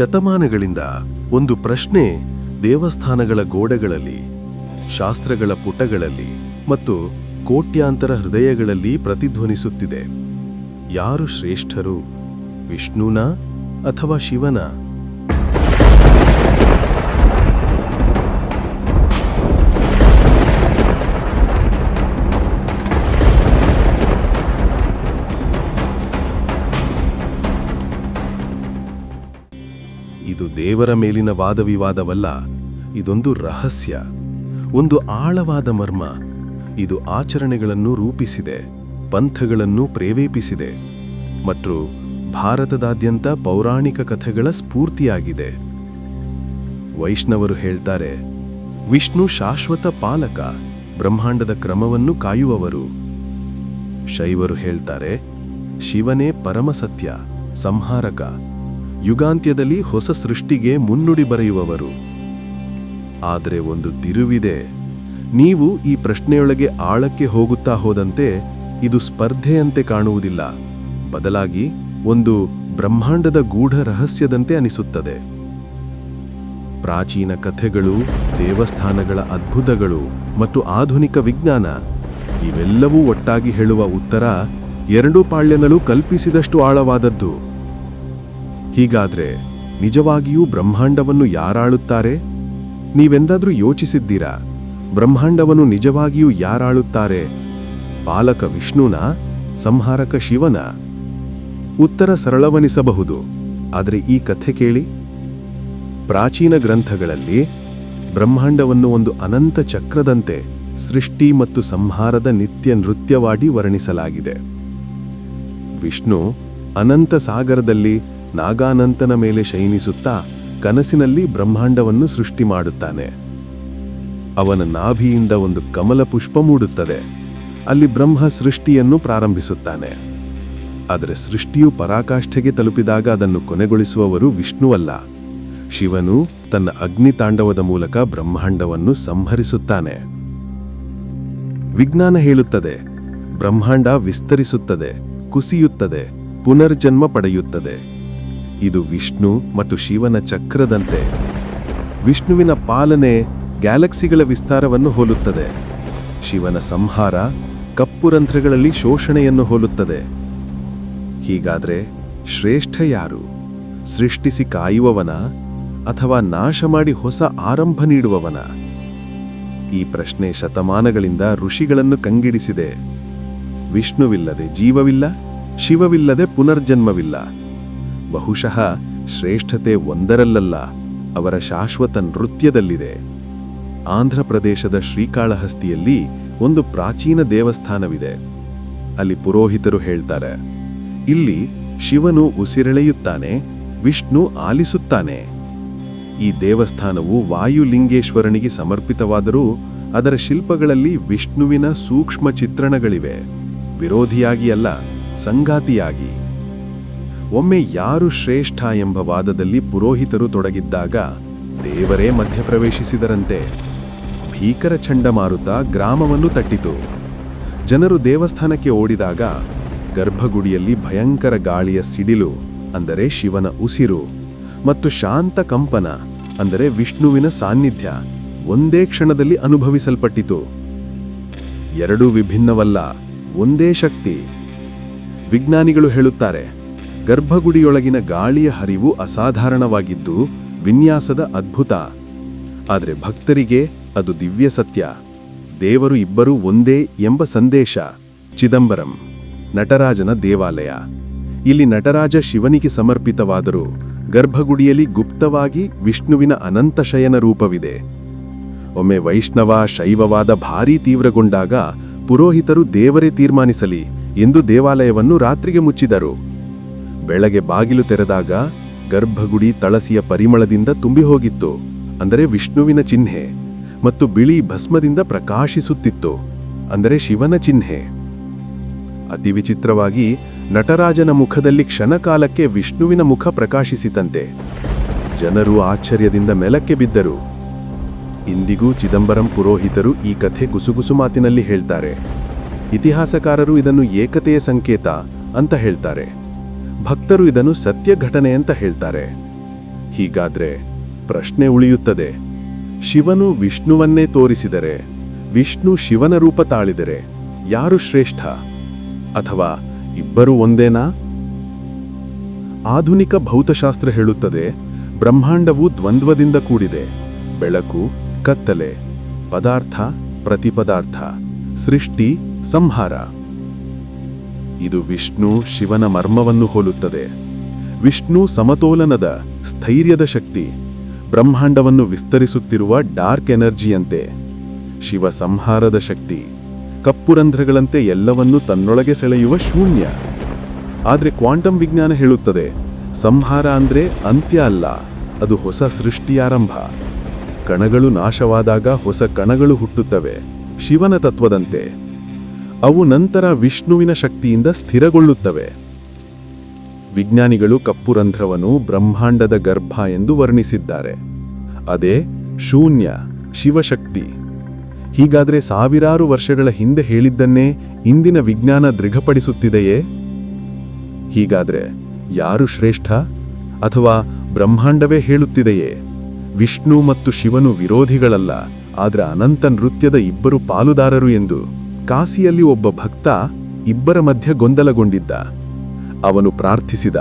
ಶತಮಾನಗಳಿಂದ ಒಂದು ಪ್ರಶ್ನೆ ದೇವಸ್ಥಾನಗಳ ಗೋಡೆಗಳಲ್ಲಿ, ಶಾಸ್ತ್ರಗಳ ಪುಟಗಳಲ್ಲಿ ಮತ್ತು ಕೋಟ್ಯಾಂತರ ಹೃದಯಗಳಲ್ಲಿ ಪ್ರತಿಧ್ವನಿಸುತ್ತಿದೆ. ಯಾರು ಶ್ರೇಷ್ಠರು? ವಿಷ್ಣುನ ಅಥವಾ ಶಿವನ? ದೇವರ ಮೇಲಿನ ವಾದವಿವಾದವಲ್ಲ, ಇದೊಂದು ರಹಸ್ಯ. ಒಂದು ಆಳವಾದ ಮರ್ಮ. ಇದು ಆಚರಣೆಗಳನ್ನು ರೂಪಿಸಿದೆ, ಪಂಥಗಳನ್ನು ಪ್ರೇರೇಪಿಸಿದೆ. ಮತ್ತು ಭಾರತದಾದ್ಯಂತ ಪೌರಾಣಿಕ ಕಥೆಗಳ ಸ್ಫೂರ್ತಿಯಾಗಿದೆ. ವೈಷ್ಣವರು ಹೇಳ್ತಾರೆ, ವಿಷ್ಣು ಶಾಶ್ವತ ಪಾಲಕ, ಬ್ರಹ್ಮಾಂಡದ ಕ್ರಮವನ್ನು ಕಾಯುವವರು. ಶೈವರು ಹೇಳ್ತಾರೆ, ಶಿವನೇ ಪರಮಸತ್ಯ ಸಂಹಾರಕ ಯುಗಾಂತ್ಯದಲ್ಲಿ ಹೊಸ ಸೃಷ್ಟಿಗೆ ಮುನ್ನುಡಿ ಬರೆಯುವವರು. ಆದರೆ ಒಂದು ತಿರುವಿದೆ. ನೀವು ಈ ಪ್ರಶ್ನೆಯೊಳಗೆ ಆಳಕ್ಕೆ ಹೋಗುತ್ತಾ ಹೋದಂತೆ ಇದು ಸ್ಪರ್ಧೆಯಂತೆ ಕಾಣುವುದಿಲ್ಲ. ಬದಲಾಗಿ ಒಂದು ಬ್ರಹ್ಮಾಂಡದ ಗೂಢ ರಹಸ್ಯದಂತೆ ಅನಿಸುತ್ತದೆ. ಪ್ರಾಚೀನ ಕಥೆಗಳು, ದೇವಸ್ಥಾನಗಳ ಅದ್ಭುತಗಳು ಮತ್ತು ಆಧುನಿಕ ವಿಜ್ಞಾನ ಇವೆಲ್ಲವೂ ಒಟ್ಟಾಗಿ ಹೇಳುವ ಉತ್ತರ ಎರಡೂ ಪಾಳ್ಯಗಳು ಕಲ್ಪಿಸಿದಷ್ಟು ಆಳವಾದದ್ದು. ಹೀಗಾದ್ರೆ ನಿಜವಾಗಿಯೂ ಬ್ರಹ್ಮಾಂಡವನ್ನು ಯಾರಾಳುತ್ತಾರೆ? ನೀವೆಂದಾದರೂ ಯೋಚಿಸಿದ್ದೀರಾ? ಬ್ರಹ್ಮಾಂಡವನ್ನು ನಿಜವಾಗಿಯೂ ಯಾರಾಳುತ್ತಾರೆ? ಪಾಲಕ ವಿಷ್ಣುನ? ಸಂಹಾರಕ ಶಿವನ? ಉತ್ತರ ಸರಳವನಿಸಬಹುದು, ಆದರೆ ಈ ಕಥೆ ಕೇಳಿ. ಪ್ರಾಚೀನ ಗ್ರಂಥಗಳಲ್ಲಿ ಬ್ರಹ್ಮಾಂಡವನ್ನು ಒಂದು ಅನಂತ ಚಕ್ರದಂತೆ ಸೃಷ್ಟಿ ಮತ್ತು ಸಂಹಾರದ ನಿತ್ಯ ನೃತ್ಯವಾಡಿ ವರ್ಣಿಸಲಾಗಿದೆ. ವಿಷ್ಣು ಅನಂತ ಸಾಗರದಲ್ಲಿ ನಾಗಾನಂತನ ಮೇಲೆ ಶಯನಿಸುತ್ತಾ ಕನಸಿನಲ್ಲಿ ಬ್ರಹ್ಮಾಂಡವನ್ನು ಸೃಷ್ಟಿ ಮಾಡುತ್ತಾನೆ. ಅವನ ನಾಭಿಯಿಂದ ಒಂದು ಕಮಲ ಪುಷ್ಪ ಮೂಡುತ್ತದೆ. ಅಲ್ಲಿ ಬ್ರಹ್ಮ ಸೃಷ್ಟಿಯನ್ನು ಪ್ರಾರಂಭಿಸುತ್ತಾನೆ. ಆದರೆ ಸೃಷ್ಟಿಯು ಪರಾಕಾಷ್ಠೆಗೆ ತಲುಪಿದಾಗ ಅದನ್ನು ಕೊನೆಗೊಳಿಸುವವರು ವಿಷ್ಣುವಲ್ಲ ಶಿವನು ತನ್ನ ಅಗ್ನಿತಾಂಡವದ ಮೂಲಕ ಬ್ರಹ್ಮಾಂಡವನ್ನು ಸಂಹರಿಸುತ್ತಾನೆ. ವಿಜ್ಞಾನ ಹೇಳುತ್ತದೆ, ಬ್ರಹ್ಮಾಂಡ ವಿಸ್ತರಿಸುತ್ತದೆ, ಕುಸಿಯುತ್ತದೆ, ಪುನರ್ಜನ್ಮ ಪಡೆಯುತ್ತದೆ. ಇದು ವಿಷ್ಣು ಮತ್ತು ಶಿವನ ಚಕ್ರದಂತೆ. ವಿಷ್ಣುವಿನ ಪಾಲನೆ ಗ್ಯಾಲಕ್ಸಿಗಳ ವಿಸ್ತಾರವನ್ನು ಹೋಲುತ್ತದೆ. ಶಿವನ ಸಂಹಾರ ಕಪ್ಪು ರಂಧ್ರಗಳಲ್ಲಿ ಶೋಷಣೆಯನ್ನು ಹೋಲುತ್ತದೆ. ಹೀಗಾದ್ರೆ ಶ್ರೇಷ್ಠ ಯಾರು? ಸೃಷ್ಟಿಸಿ ಕಾಯುವವನ ಅಥವಾ ನಾಶ ಮಾಡಿ ಹೊಸ ಆರಂಭ ನೀಡುವವನ? ಈ ಪ್ರಶ್ನೆ ಶತಮಾನಗಳಿಂದ ಋಷಿಗಳನ್ನು ಕಂಗಿಡಿಸಿದೆ. ವಿಷ್ಣುವಿಲ್ಲದೆ ಜೀವವಿಲ್ಲ, ಶಿವವಿಲ್ಲದೆ ಪುನರ್ಜನ್ಮವಿಲ್ಲ. ಬಹುಶಃ ಶ್ರೇಷ್ಠತೆ ಒಂದರಲ್ಲಲ್ಲ, ಅವರ ಶಾಶ್ವತ ನೃತ್ಯದಲ್ಲಿದೆ. ಆಂಧ್ರಪ್ರದೇಶದ ಶ್ರೀಕಾಳಹಸ್ತಿಯಲ್ಲಿ ಒಂದು ಪ್ರಾಚೀನ ದೇವಸ್ಥಾನವಿದೆ. ಅಲ್ಲಿ ಪುರೋಹಿತರು ಹೇಳ್ತಾರೆ, ಇಲ್ಲಿ ಶಿವನು ಉಸಿರೆಳೆಯುತ್ತಾನೆ, ವಿಷ್ಣು ಆಲಿಸುತ್ತಾನೆ. ಈ ದೇವಸ್ಥಾನವು ವಾಯುಲಿಂಗೇಶ್ವರನಿಗೆ ಸಮರ್ಪಿತವಾದರೂ ಅದರ ಶಿಲ್ಪಗಳಲ್ಲಿ ವಿಷ್ಣುವಿನ ಸೂಕ್ಷ್ಮ ಚಿತ್ರಣಗಳಿವೆ. ವಿರೋಧಿಯಾಗಿ ಅಲ್ಲ, ಸಂಗಾತಿಯಾಗಿ. ಒಮ್ಮೆ ಯಾರು ಶ್ರೇಷ್ಠ ಎಂಬ ವಾದದಲ್ಲಿ ಪುರೋಹಿತರು ತೊಡಗಿದ್ದಾಗ ದೇವರೇ ಮಧ್ಯಪ್ರವೇಶಿಸಿದರಂತೆ. ಭೀಕರ ಚಂಡಮಾರುತ ಗ್ರಾಮವನ್ನು ತಟ್ಟಿತು. ಜನರು ದೇವಸ್ಥಾನಕ್ಕೆ ಓಡಿದಾಗ ಗರ್ಭಗುಡಿಯಲ್ಲಿ ಭಯಂಕರ ಗಾಳಿಯ ಸಿಡಿಲು, ಅಂದರೆ ಶಿವನ ಉಸಿರು, ಮತ್ತು ಶಾಂತ ಕಂಪನ, ಅಂದರೆ ವಿಷ್ಣುವಿನ ಸಾನ್ನಿಧ್ಯ, ಒಂದೇ ಕ್ಷಣದಲ್ಲಿ ಅನುಭವಿಸಲ್ಪಟ್ಟಿತು. ಎರಡೂ ವಿಭಿನ್ನವಲ್ಲ, ಒಂದೇ ಶಕ್ತಿ. ವಿಜ್ಞಾನಿಗಳು ಹೇಳುತ್ತಾರೆ ಗರ್ಭಗುಡಿಯೊಳಗಿನ ಗಾಳಿಯ ಹರಿವು ಅಸಾಧಾರಣವಾಗಿದ್ದು ವಿನ್ಯಾಸದ ಅದ್ಭುತ. ಆದರೆ ಭಕ್ತರಿಗೆ ಅದು ದಿವ್ಯ ಸತ್ಯ. ದೇವರು ಇಬ್ಬರೂ ಒಂದೇ ಎಂಬ ಸಂದೇಶ. ಚಿದಂಬರಂ, ನಟರಾಜನ ದೇವಾಲಯ. ಇಲ್ಲಿ ನಟರಾಜ ಶಿವನಿಗೆ ಸಮರ್ಪಿತವಾದರೂ ಗರ್ಭಗುಡಿಯಲ್ಲಿ ಗುಪ್ತವಾಗಿ ವಿಷ್ಣುವಿನ ಅನಂತ ಶಯನ ರೂಪವಿದೆ. ಒಮ್ಮೆ ವೈಷ್ಣವ, ಶೈವವಾದ ಭಾರೀ ತೀವ್ರಗೊಂಡಾಗ ಪುರೋಹಿತರು ದೇವರೇ ತೀರ್ಮಾನಿಸಲಿ ಎಂದು ದೇವಾಲಯವನ್ನು ರಾತ್ರಿಗೆ ಮುಚ್ಚಿದರು. ಬೆಳಗ್ಗೆ ಬಾಗಿಲು ತೆರೆದಾಗ ಗರ್ಭಗುಡಿ ತಳಸಿಯ ಪರಿಮಳದಿಂದ ತುಂಬಿ ಹೋಗಿತ್ತು, ಅಂದರೆ ವಿಷ್ಣುವಿನ ಚಿಹ್ನೆ, ಮತ್ತು ಬಿಳಿ ಭಸ್ಮದಿಂದ ಪ್ರಕಾಶಿಸುತ್ತಿತ್ತು, ಅಂದರೆ ಶಿವನ ಚಿಹ್ನೆ. ಅತಿ ವಿಚಿತ್ರವಾಗಿ ನಟರಾಜನ ಮುಖದಲ್ಲಿ ಕ್ಷಣಕಾಲಕ್ಕೆ ವಿಷ್ಣುವಿನ ಮುಖ ಪ್ರಕಾಶಿಸಿತಂತೆ. ಜನರು ಆಶ್ಚರ್ಯದಿಂದ ಮೆಲಕ್ಕೆ ಬಿದ್ದರು. ಇಂದಿಗೂ ಚಿದಂಬರಂ ಪುರೋಹಿತರು ಈ ಕಥೆ ಗುಸುಗುಸು ಮಾತಿನಲ್ಲಿ ಹೇಳ್ತಾರೆ. ಇತಿಹಾಸಕಾರರು ಇದನ್ನು ಏಕತೆಯ ಸಂಕೇತ ಅಂತ ಹೇಳ್ತಾರೆ. ಭಕ್ತರು ಇದನ್ನು ಸತ್ಯ ಘಟನೆ ಅಂತ ಹೇಳ್ತಾರೆ. ಹೀಗಾದ್ರೆ ಪ್ರಶ್ನೆ ಉಳಿಯುತ್ತದೆ. ಶಿವನು ವಿಷ್ಣುವನ್ನೇ ತೋರಿಸಿದರೆ, ವಿಷ್ಣು ಶಿವನ ರೂಪ ತಾಳಿದರೆ ಯಾರು ಶ್ರೇಷ್ಠ? ಅಥವಾ ಇಬ್ಬರು ಒಂದೇನಾ? ಆಧುನಿಕ ಭೌತಶಾಸ್ತ್ರ ಹೇಳುತ್ತದೆ, ಬ್ರಹ್ಮಾಂಡವು ದ್ವಂದ್ವದಿಂದ ಕೂಡಿದೆ. ಬೆಳಕು, ಕತ್ತಲೆ, ಪದಾರ್ಥ, ಪ್ರತಿಪದಾರ್ಥ, ಸೃಷ್ಟಿ, ಸಂಹಾರ. ಇದು ವಿಷ್ಣು ಶಿವನ ಮರ್ಮವನ್ನು ಹೋಲುತ್ತದೆ. ವಿಷ್ಣು ಸಮತೋಲನದ, ಸ್ಥೈರ್ಯದ ಶಕ್ತಿ, ಬ್ರಹ್ಮಾಂಡವನ್ನು ವಿಸ್ತರಿಸುತ್ತಿರುವ ಡಾರ್ಕ್ ಎನರ್ಜಿಯಂತೆ. ಶಿವ ಸಂಹಾರದ ಶಕ್ತಿ ಕಪ್ಪು ರಂಧ್ರಗಳಂತೆ ಎಲ್ಲವನ್ನೂ ತನ್ನೊಳಗೆ ಸೆಳೆಯುವ ಶೂನ್ಯ. ಆದರೆ ಕ್ವಾಂಟಮ್ ವಿಜ್ಞಾನ ಹೇಳುತ್ತದೆ, ಸಂಹಾರ ಅಂದ್ರೆ ಅಂತ್ಯ ಅಲ್ಲ, ಅದು ಹೊಸ ಸೃಷ್ಟಿಯಾರಂಭ ಕಣಗಳು ನಾಶವಾದಾಗ ಹೊಸ ಕಣಗಳು ಹುಟ್ಟುತ್ತವೆ, ಶಿವನ ತತ್ವದಂತೆ. ಅವು ನಂತರ ವಿಷ್ಣುವಿನ ಶಕ್ತಿಯಿಂದ ಸ್ಥಿರಗೊಳ್ಳುತ್ತವೆ. ವಿಜ್ಞಾನಿಗಳು ಕಪ್ಪು ರಂಧ್ರವನ್ನು ಬ್ರಹ್ಮಾಂಡದ ಗರ್ಭ ಎಂದು ವರ್ಣಿಸಿದ್ದಾರೆ. ಅದೇ ಶೂನ್ಯ, ಶಿವಶಕ್ತಿ. ಹೀಗಾದರೆ ಸಾವಿರಾರು ವರ್ಷಗಳ ಹಿಂದೆ ಹೇಳಿದ್ದನ್ನೇ ಇಂದಿನ ವಿಜ್ಞಾನ ದೃಢಪಡಿಸುತ್ತಿದೆಯೇ? ಹೀಗಾದರೆ ಯಾರು ಶ್ರೇಷ್ಠ ಅಥವಾ ಬ್ರಹ್ಮಾಂಡವೇ ಹೇಳುತ್ತಿದೆಯೇ? ವಿಷ್ಣು ಮತ್ತು ಶಿವನು ವಿರೋಧಿಗಳಲ್ಲ, ಆದರೆ ಅನಂತ ನೃತ್ಯದ ಇಬ್ಬರು ಪಾಲುದಾರರು ಎಂದು. ಕಾಸಿಯಲ್ಲಿ ಒಬ್ಬ ಭಕ್ತ ಇಬ್ಬರ ಮಧ್ಯ ಗೊಂದಲಗೊಂಡಿದ್ದ. ಅವನು ಪ್ರಾರ್ಥಿಸಿದ,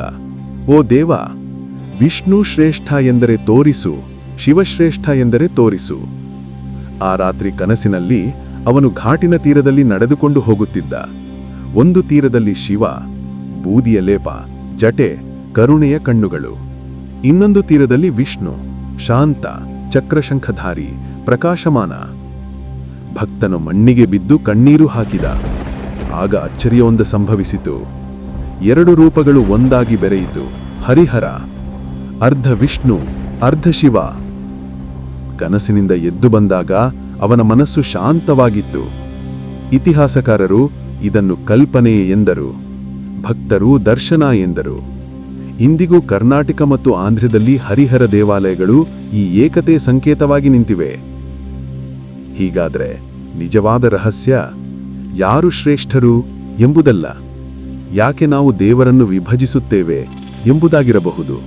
ಓ ದೇವ, ವಿಷ್ಣು ಶ್ರೇಷ್ಠ ಎಂದರೆ ತೋರಿಸು, ಶಿವಶ್ರೇಷ್ಠ ಎಂದರೆ ತೋರಿಸು. ಆ ರಾತ್ರಿ ಕನಸಿನಲ್ಲಿ ಅವನು ಘಾಟಿನ ತೀರದಲ್ಲಿ ನಡೆದುಕೊಂಡು ಹೋಗುತ್ತಿದ್ದ. ಒಂದು ತೀರದಲ್ಲಿ ಶಿವ, ಬೂದಿಯ ಲೇಪ, ಜಟೆ, ಕರುಣೆಯ ಕಣ್ಣುಗಳು. ಇನ್ನೊಂದು ತೀರದಲ್ಲಿ ವಿಷ್ಣು, ಶಾಂತ, ಚಕ್ರಶಂಖಧಾರಿ, ಪ್ರಕಾಶಮಾನ. ಭಕ್ತನು ಮಣ್ಣಿಗೆ ಬಿದ್ದು ಕಣ್ಣೀರು ಹಾಕಿದ. ಆಗ ಅಚ್ಚರಿಯೊಂದು ಸಂಭವಿಸಿತು. ಎರಡು ರೂಪಗಳು ಒಂದಾಗಿ ಬೆರೆಯಿತು. ಹರಿಹರ, ಅರ್ಧ ವಿಷ್ಣು, ಅರ್ಧ ಶಿವ. ಕನಸಿನಿಂದ ಎದ್ದು ಬಂದಾಗ ಅವನ ಮನಸ್ಸು ಶಾಂತವಾಗಿತ್ತು. ಇತಿಹಾಸಕಾರರು ಇದನ್ನು ಕಲ್ಪನೆ ಎಂದರು. ಭಕ್ತರು ದರ್ಶನ ಎಂದರು. ಇಂದಿಗೂ ಕರ್ನಾಟಕ ಮತ್ತು ಆಂಧ್ರದಲ್ಲಿ ಹರಿಹರ ದೇವಾಲಯಗಳು ಈ ಏಕತೆ ಸಂಕೇತವಾಗಿ ನಿಂತಿವೆ. ಹೀಗಾದ್ರೆ ನಿಜವಾದ ರಹಸ್ಯ ಯಾರು ಶ್ರೇಷ್ಠರು ಎಂಬುದಲ್ಲ. ಯಾಕೆ ನಾವು ದೇವರನ್ನು ವಿಭಜಿಸುತ್ತೇವೆ ಎಂಬುದಾಗಿರಬಹುದು.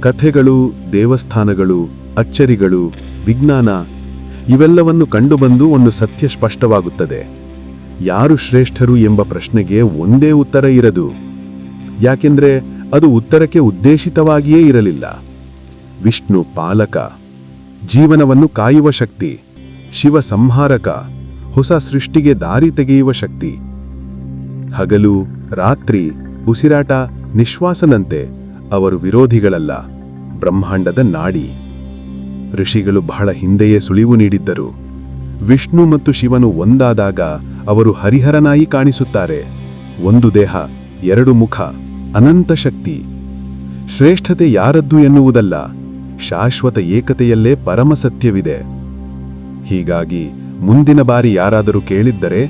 ಕಥೆಗಳು, ದೇವಸ್ಥಾನಗಳು, ಅಚ್ಚರಿಗಳು, ವಿಜ್ಞಾನ ಇವೆಲ್ಲವನ್ನು ಕಂಡುಬಂದು ಒಂದು ಸತ್ಯ ಸ್ಪಷ್ಟವಾಗುತ್ತದೆ. ಯಾರು ಶ್ರೇಷ್ಠರು ಎಂಬ ಪ್ರಶ್ನೆಗೆ ಒಂದೇ ಉತ್ತರ ಇರದು. ಯಾಕೆಂದ್ರೆ ಅದು ಉತ್ತರಕ್ಕೆ ಉದ್ದೇಶಿತವಾಗಿಯೇ ಇರಲಿಲ್ಲ. ವಿಷ್ಣು ಪಾಲಕ, ಜೀವನವನ್ನು ಕಾಯುವ ಶಕ್ತಿ. ಶಿವ ಸಂಹಾರಕ ಹೊಸ ಸೃಷ್ಟಿಗೆ ದಾರಿ ತೆಗೆಯುವ ಶಕ್ತಿ. ಹಗಲು, ರಾತ್ರಿ, ಉಸಿರಾಟ, ನಿಶ್ವಾಸನಂತೆ ಅವರು ವಿರೋಧಿಗಳಲ್ಲ, ಬ್ರಹ್ಮಾಂಡದ ನಾಡಿ. ಋಷಿಗಳು ಬಹಳ ಹಿಂದೆಯೇ ಸುಳಿವು ನೀಡಿದ್ದರು. ವಿಷ್ಣು ಮತ್ತು ಶಿವನು ಒಂದಾದಾಗ ಅವರು ಹರಿಹರನಾಯಿ ಕಾಣಿಸುತ್ತಾರೆ. ಒಂದು ದೇಹ, ಎರಡು ಮುಖ, ಅನಂತ ಶಕ್ತಿ. ಶ್ರೇಷ್ಠತೆ ಯಾರದ್ದು ಎನ್ನುವುದಲ್ಲ, ಶಾಶ್ವತ ಏಕತೆಯಲ್ಲೇ ಪರಮ ಸತ್ಯವಿದೆ. ಹೀಗಾಗಿ ಮುಂದಿನ ಬಾರಿ ಯಾರಾದರೂ ಕೇಳಿದ್ದರೆ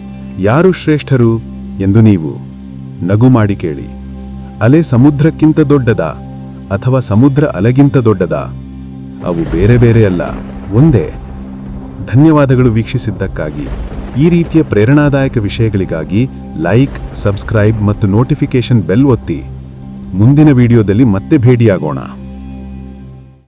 ಯಾರು ಶ್ರೇಷ್ಠರು ಎಂದು ನೀವು ನಗು ಮಾಡಿ ಕೇಳಿ. ಅಲೆ ಸಮುದ್ರಕ್ಕಿಂತ ದೊಡ್ಡದ ಅಥವಾ ಸಮುದ್ರ ಅಲೆಗಿಂತ ದೊಡ್ಡದ? ಅವು ಬೇರೆ ಬೇರೆ ಅಲ್ಲ, ಒಂದೇ. ಧನ್ಯವಾದಗಳು ವೀಕ್ಷಿಸಿದ್ದಕ್ಕಾಗಿ. ಈ ರೀತಿಯ ಪ್ರೇರಣಾದಾಯಕ ವಿಷಯಗಳಿಗಾಗಿ ಲೈಕ್, ಸಬ್ಸ್ಕ್ರೈಬ್ ಮತ್ತು ನೋಟಿಫಿಕೇಶನ್ ಬೆಲ್ ಒತ್ತಿ. ಮುಂದಿನ ವಿಡಿಯೋದಲ್ಲಿ ಮತ್ತೆ ಭೇಟಿಯಾಗೋಣ.